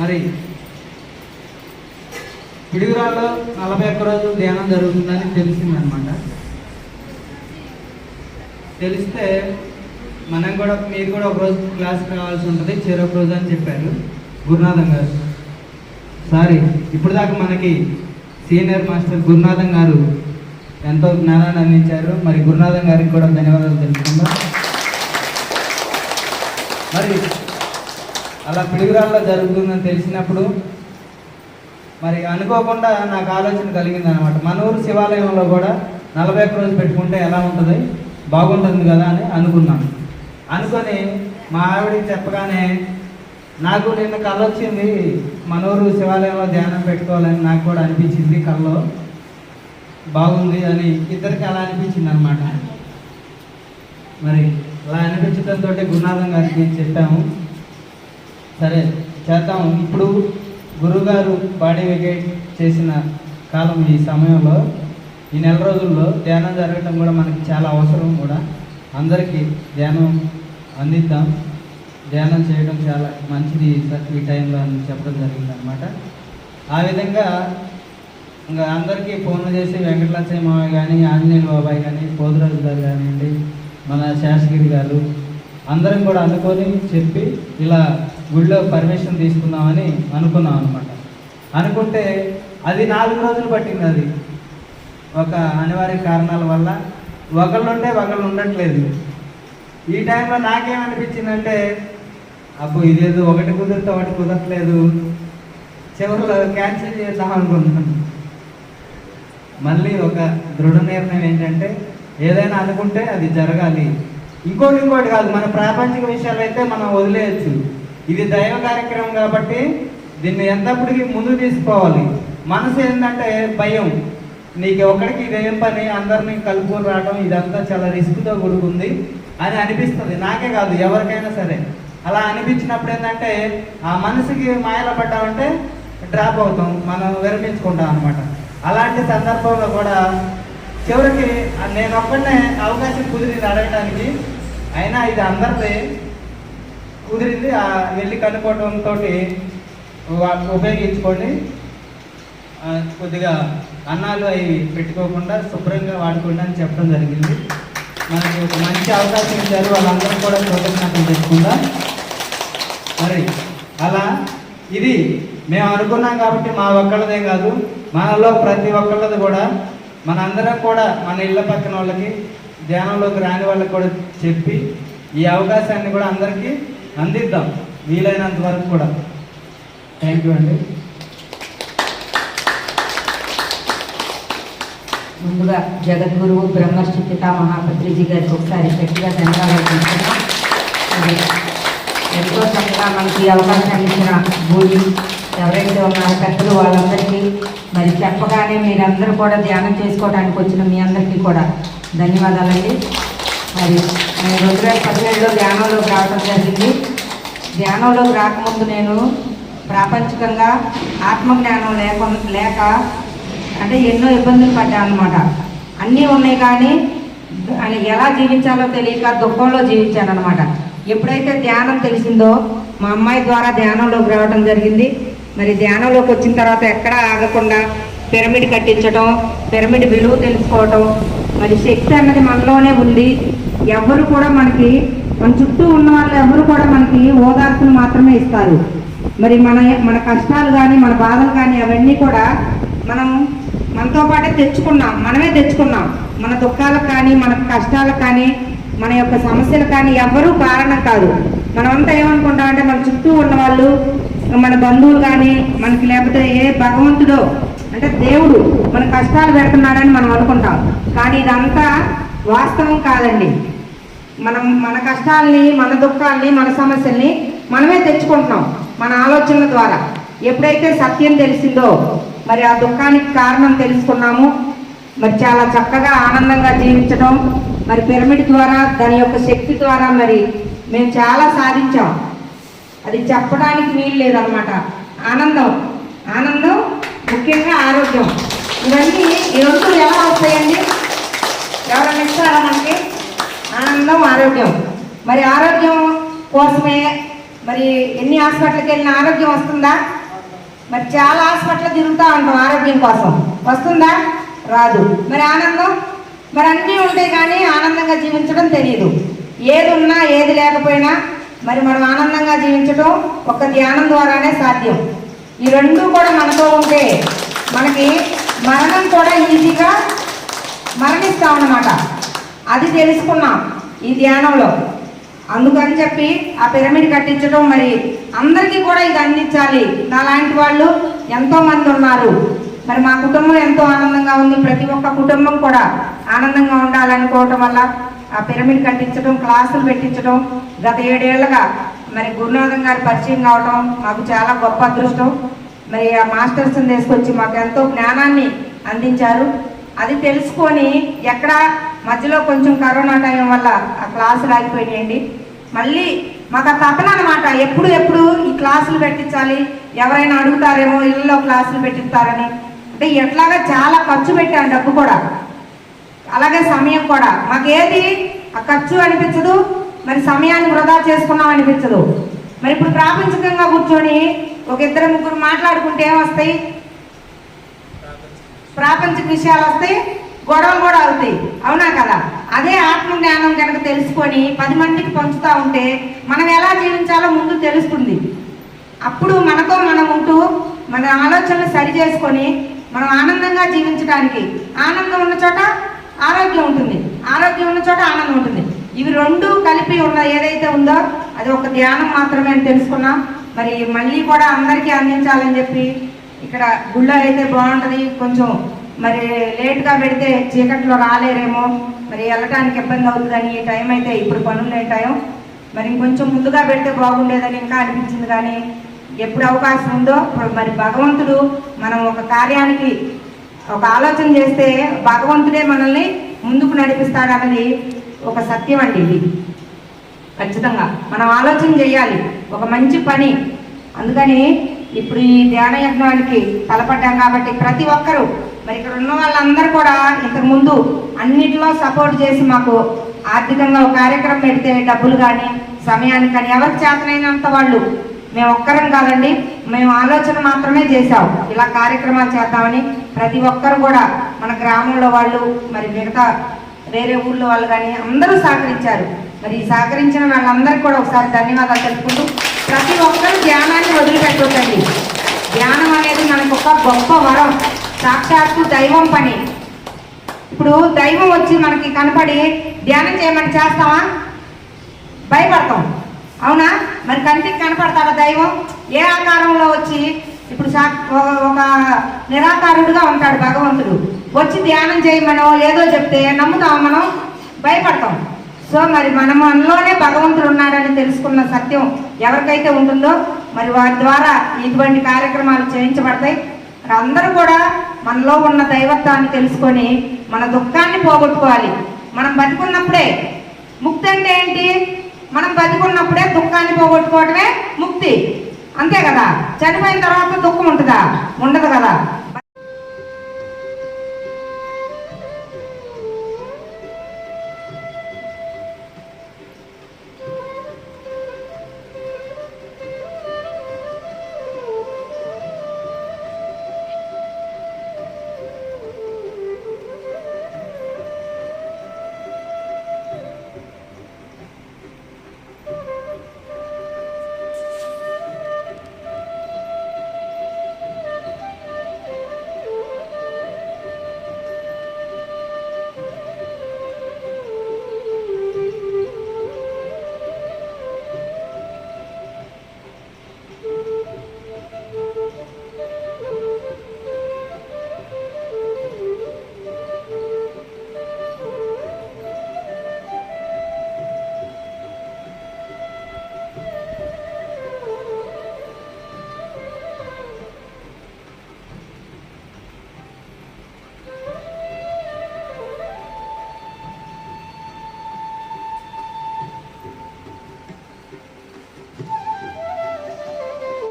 మరి పిడుగురాల్లో నలభై ఒక్క రోజులు ధ్యానం జరుగుతుందని తెలిసిందనమాట తెలిస్తే మనం కూడా మీరు కూడా ఒక రోజు క్లాస్కి రావాల్సి ఉంటుంది చెరొక రోజు అని చెప్పారు గురునాథం గారు. సారీ ఇప్పుడు దాకా మనకి సీనియర్ మాస్టర్ గురునాథం గారు ఎంతో జ్ఞానాన్ని అందించారు. మరి గురునాథం గారికి కూడా ధన్యవాదాలు తెలుసుకుందాం మరి అలా పిడుగురాల్లో జరుగుతుందని తెలిసినప్పుడు మరి అనుకోకుండా నాకు ఆలోచన కలిగింది అనమాట మన ఊరు శివాలయంలో కూడా నలభై ఒక్క రోజు పెట్టుకుంటే ఎలా ఉంటుంది? బాగుంటుంది కదా అని అనుకున్నాను. అనుకొని మా ఆవిడకి చెప్పగానే నాకు నిన్న కళ వచ్చింది మన ఊరు శివాలయంలో ధ్యానం పెట్టుకోవాలని నాకు కూడా అనిపించింది కళ్ళలో బాగుంది అని ఇద్దరికి అలా అనిపించింది అనమాట మరి అలా అనిపించడంతో గురునాథం గారికి చెప్పాము. సరే చేద్దాం. ఇప్పుడు గురుగారు బాడీ వెకేట్ చేసిన కాలం ఈ సమయంలో ఈ నెల రోజుల్లో ధ్యానం జరగటం కూడా మనకి చాలా అవసరం కూడా. అందరికీ ధ్యానం అందిద్దాం. ధ్యానం చేయడం చాలా మంచిది ఈ టైంలో అని చెప్పడం జరిగింది అనమాట ఆ విధంగా ఇంకా అందరికీ ఫోన్లు చేసి వెంకటలక్ష్మి మామయ్య కానీ ఆంజనేయ బాబాయ్ కానీ పోతురాజు గారు కానివ్వండి మన శాసగిరి గారు అందరం కూడా అనుకొని చెప్పి ఇలా గుడిలో పర్మిషన్ తీసుకుందామని అనుకున్నాం అనమాట అనుకుంటే అది నాలుగు రోజులు పట్టింది అది. ఒక అనివార్య కారణాల వల్ల ఒకళ్ళు ఉంటే ఒకళ్ళు ఉండట్లేదు. ఈ టైంలో నాకేమనిపించిందంటే అబ్బో ఇదేదో ఒకటి కుదిరితే ఒకటి కుదరట్లేదు. చివరిలో క్యాన్సిల్ చేద్దాం అనుకుంటున్నాను మళ్ళీ ఒక దృఢ నిర్ణయం ఏంటంటే ఏదైనా అనుకుంటే అది జరగాలి. ఇంకోటి ఇంకోటి కాదు మన ప్రాపంచిక విషయాలు అయితే మనం వదిలేయచ్చు. ఇది దైవ కార్యక్రమం కాబట్టి దీన్ని ఎంతప్పటికీ ముందు తీసుకోవాలి? మనసు ఏంటంటే భయం. నీకు ఒక్కడికి ఇదేం పని? అందరినీ కలుపుకొని రావడం ఇదంతా చాలా రిస్క్తో కూడుకుంది అని అనిపిస్తుంది. నాకే కాదు ఎవరికైనా సరే. అలా అనిపించినప్పుడు ఏంటంటే ఆ మనసుకి మాయలో పడ్డామంటే డ్రాప్ అవుతాం మనం విరమించుకుంటాం అనమాట అలాంటి సందర్భంలో కూడా చివరికి నేను ఒక్కడనే అవకాశం కుదిరింది అడగడానికి అయినా ఇది అందరిది. కుదిరింది ఆ వెళ్ళి కనుక్కోవడంతో ఉపయోగించుకొని కొద్దిగా అన్నాలు అవి పెట్టుకోకుండా శుభ్రంగా వాడుకోండి అని చెప్పడం జరిగింది. మనకి ఒక మంచి అవకాశం ఇచ్చారు. వాళ్ళందరూ కూడా కృతజ్ఞతలు చెప్పుకుందాం మరి అలా ఇది మేము అనుకున్నాం కాబట్టి మా ఒక్కళ్ళదే కాదు మనలో ప్రతి ఒక్కళ్ళది కూడా మనందరం కూడా మన ఇళ్ళ పక్కన వాళ్ళకి ధ్యానంలోకి రాని వాళ్ళకి కూడా చెప్పి ఈ అవకాశాన్ని కూడా అందరికీ అందిద్దాం వీలైనంత వరకు కూడా. థ్యాంక్ యూ అండి. ముందుగా జగద్గురువు బ్రహ్మర్షి పితామహ పత్రిజీ గారికి ఒకసారి గట్టిగా ధన్యవాదాలు ఎంతో చక్కగా మనకి ఈ అవకాశాన్ని ఇచ్చిన భూమి ఎవరైతే ఉన్నారు పెద్దలు వాళ్ళందరికీ మరి చెప్పగానే మీరందరూ కూడా ధ్యానం చేసుకోవడానికి వచ్చిన మీ అందరికీ కూడా ధన్యవాదాలండి. మరి నేను రెండు వేల పదిహేడులో ధ్యానంలోకి రావడం జరిగింది. ధ్యానంలోకి రాకముందు నేను ప్రాపంచికంగా ఆత్మజ్ఞానం లేక లేక అంటే ఎన్నో ఇబ్బందులు పడ్డాను అనమాట అన్నీ ఉన్నాయి కానీ అని ఎలా జీవించాలో తెలియక దుఃఖంలో జీవించాను అనమాట ఎప్పుడైతే ధ్యానం తెలిసిందో మా అమ్మాయి ద్వారా ధ్యానంలోకి రావడం జరిగింది. మరి ధ్యానంలోకి వచ్చిన తర్వాత ఎక్కడా ఆగకుండా పిరమిడ్ కట్టించడం పిరమిడ్ విలువ తెలుసుకోవటం మరి శక్తి అన్నది మనలోనే ఉంది. ఎవరు కూడా మనకి మన చుట్టూ ఉన్న వాళ్ళు ఎవరు కూడా మనకి ఓదార్పును మాత్రమే ఇస్తారు. మరి మన మన కష్టాలు కానీ మన బాధలు కానీ అవన్నీ కూడా మనం మనతో పాటే తెచ్చుకున్నాం. మనమే తెచ్చుకున్నాం. మన దుఃఖాలకు కానీ మన కష్టాలకు కానీ మన యొక్క సమస్యలు కానీ ఎవ్వరూ కారణం కాదు. మనమంతా ఏమనుకుంటామంటే మన చుట్టూ ఉన్న వాళ్ళు మన బంధువులు కానీ మనకి లేకపోతే ఏ భగవంతుడో అంటే దేవుడు మన కష్టాలు పెడుతున్నాడని మనం అనుకుంటాం. కానీ ఇదంతా వాస్తవం కాదండి. మనం మన కష్టాల్ని మన దుఃఖాలని మన సమస్యల్ని మనమే తెచ్చుకుంటున్నాం మన ఆలోచనల ద్వారా. ఎప్పుడైతే సత్యం తెలిసిందో మరి ఆ దుఃఖానికి కారణం తెలుసుకున్నాము. మరి చాలా చక్కగా ఆనందంగా జీవించడం. మరి పిరమిడ్ ద్వారా దాని యొక్క శక్తి ద్వారా మరి మేము చాలా సాధించాం. అది చెప్పడానికి వీలు లేదనమాట ఆనందం. ఆనందం ముఖ్యంగా ఆరోగ్యం. ఇవన్నీ ఈ ఎలా వస్తాయండి ఎవరైనా ఇస్తారా మనకి ఆనందం ఆరోగ్యం. మరి ఆరోగ్యం కోసమే మరి ఎన్ని హాస్పిటల్కి వెళ్ళిన ఆరోగ్యం వస్తుందా? మరి చాలా హాస్పిటల్ తిరుగుతూ ఉంటాం ఆరోగ్యం కోసం. వస్తుందా? రాదు. మరి ఆనందం? మరి అన్నీ ఉంటాయి కానీ ఆనందంగా జీవించడం తెలియదు ఏది ఉన్నా ఏది లేకపోయినా మరి మనం ఆనందంగా జీవించడం ఒక ధ్యానం ద్వారానే సాధ్యం. ఈ రెండు కూడా మనతో ఉంటే మనకి మరణం కూడా ఈజీగా మరణిస్తాం అన్నమాట అది తెలుసుకున్నాం. ఈ ధ్యానంలో. అందుకని చెప్పి ఆ పిరమిడ్ కట్టించడం మరి అందరికీ కూడా ఇది అందించాలి. నాలాంటి వాళ్ళు ఎంతో మంది ఉన్నారు. మరి మా కుటుంబం ఎంతో ఆనందంగా ఉంది. ప్రతి ఒక్క కుటుంబం కూడా ఆనందంగా ఉండాలనుకోవటం వల్ల ఆ పిరమిడ్ కట్టించడం క్లాసులు పెట్టించడం గత ఏడేళ్ళుగా మరి గురునాథం గారి పరిచయం కావడం మాకు చాలా గొప్ప అదృష్టం. మరి ఆ మాస్టర్స్ని తీసుకొచ్చి మాకు ఎంతో జ్ఞానాన్ని అందించారు. అది తెలుసుకొని ఎక్కడ మధ్యలో కొంచెం కరోనా టైం వల్ల ఆ క్లాసులు ఆగిపోయినాయండి. మళ్ళీ మాకు ఆ తపన అనమాట ఎప్పుడు ఎప్పుడు ఈ క్లాసులు పెట్టించాలి ఎవరైనా అడుగుతారేమో ఇళ్ళలో క్లాసులు పెట్టిస్తారని. అంటే ఎట్లాగా చాలా ఖర్చు పెట్టాను డబ్బు కూడా. అలాగే సమయం కూడా. మాకేది ఆ ఖర్చు అనిపించదు మరి సమయాన్ని వృధా చేసుకున్నాం అనిపించదు. మరి ఇప్పుడు ప్రాపంచికంగా కూర్చొని ఒక ఇద్దరు ముగ్గురు మాట్లాడుకుంటే ఏమొస్తాయి? ప్రాపంచిక విషయాలు వస్తాయి. గొడవలు కూడా అవుతాయి. అవునా కదా? అదే ఆత్మ జ్ఞానం కనుక తెలుసుకొని పది మందికి పంచుతూ ఉంటే మనం ఎలా జీవించాలో ముందు తెలుస్తుంది. అప్పుడు మనతో మనం ఉంటూ మన ఆలోచనలు సరి చేసుకొని మనం ఆనందంగా జీవించడానికి ఆనందం ఉన్న చోట ఆరోగ్యం ఉంటుంది. ఆరోగ్యం ఉన్న చోట ఆనందం ఉంటుంది. ఇవి రెండు కలిపి ఉన్న ఏదైతే ఉందో అది ఒక ధ్యానం మాత్రమే అని తెలుసుకున్నాం. మరి మళ్ళీ కూడా అందరికీ అందించాలని చెప్పి ఇక్కడ గుళ్ళో అయితే బాగుంటుంది. కొంచెం మరి లేట్గా పెడితే చీకట్లో రాలేరేమో మరి వెళ్ళటానికి ఇబ్బంది అవుతుందని ఈ టైం అయితే ఇప్పుడు పనులు లేని టైం. మరి ఇంకొంచెం ముందుగా పెడితే బాగుండేదని ఇంకా అనిపించింది కానీ ఎప్పుడు అవకాశం ఉందో మరి భగవంతుడు మనం ఒక కార్యానికి ఒక ఆలోచన చేస్తే భగవంతుడే మనల్ని ముందుకు నడిపిస్తాడన్నది ఒక సత్యం అండి ఇది. ఖచ్చితంగా మనం ఆలోచన చేయాలి. ఒక మంచి పని. అందుకని ఇప్పుడు ఈ ధ్యాన యజ్ఞానికి తలపడ్డాం కాబట్టి ప్రతి ఒక్కరూ మరి ఇక్కడ ఉన్న వాళ్ళందరూ కూడా ఇంతకు ముందు అన్నిటిలో సపోర్ట్ చేసి మాకు ఆర్థికంగా ఒక కార్యక్రమం పెడితే డబ్బులు కానీ సమయానికి కానీ ఎవరికి చేతనైనంత వాళ్ళు మేము ఒక్కరం కాదండి మేము ఆలోచన మాత్రమే చేశాం. ఇలా కార్యక్రమాలు చేద్దామని ప్రతి ఒక్కరు కూడా మన గ్రామంలో వాళ్ళు మరి మిగతా వేరే ఊళ్ళో వాళ్ళు కానీ అందరూ సహకరించారు. మరి సహకరించిన వాళ్ళందరికీ కూడా ఒకసారి ధన్యవాదాలు తెలుపుకుంటూ ప్రతి ఒక్కరు ధ్యానాన్ని వదిలిపెట్టొద్దండి. ధ్యానం అనేది మనకు ఒక గొప్ప వరం సాక్షాత్తు దైవం పని. ఇప్పుడు దైవం వచ్చి మనకి కనపడి ధ్యానం చేయమని చేస్తామా భయపడతాం. అవునా? మరి కంటికి కనపడతాడా దైవం? ఏ ఆకారంలో వచ్చి ఇప్పుడు సా- ఒక- ఒక నిరాకారుడుగా ఉంటాడు భగవంతుడు. వచ్చి ధ్యానం చేయమనో ఏదో చెప్తే నమ్ముతాం మనం? భయపడతాం. సో మరి మన మనలోనే భగవంతుడు ఉన్నాడని తెలుసుకున్న సత్యం ఎవరికైతే ఉంటుందో మరి వారి ద్వారా ఇటువంటి కార్యక్రమాలు చేయించబడతాయి. మరి అందరూ కూడా మనలో ఉన్న దైవత్వాన్ని తెలుసుకొని మన దుఃఖాన్ని పోగొట్టుకోవాలి. మనం బతికున్నప్పుడే ముక్తి అంటే ఏంటి? మనం బతికున్నప్పుడే దుఃఖాన్ని పోగొట్టుకోవడమే ముక్తి. అంతే కదా? చనిపోయిన తర్వాత దుఃఖం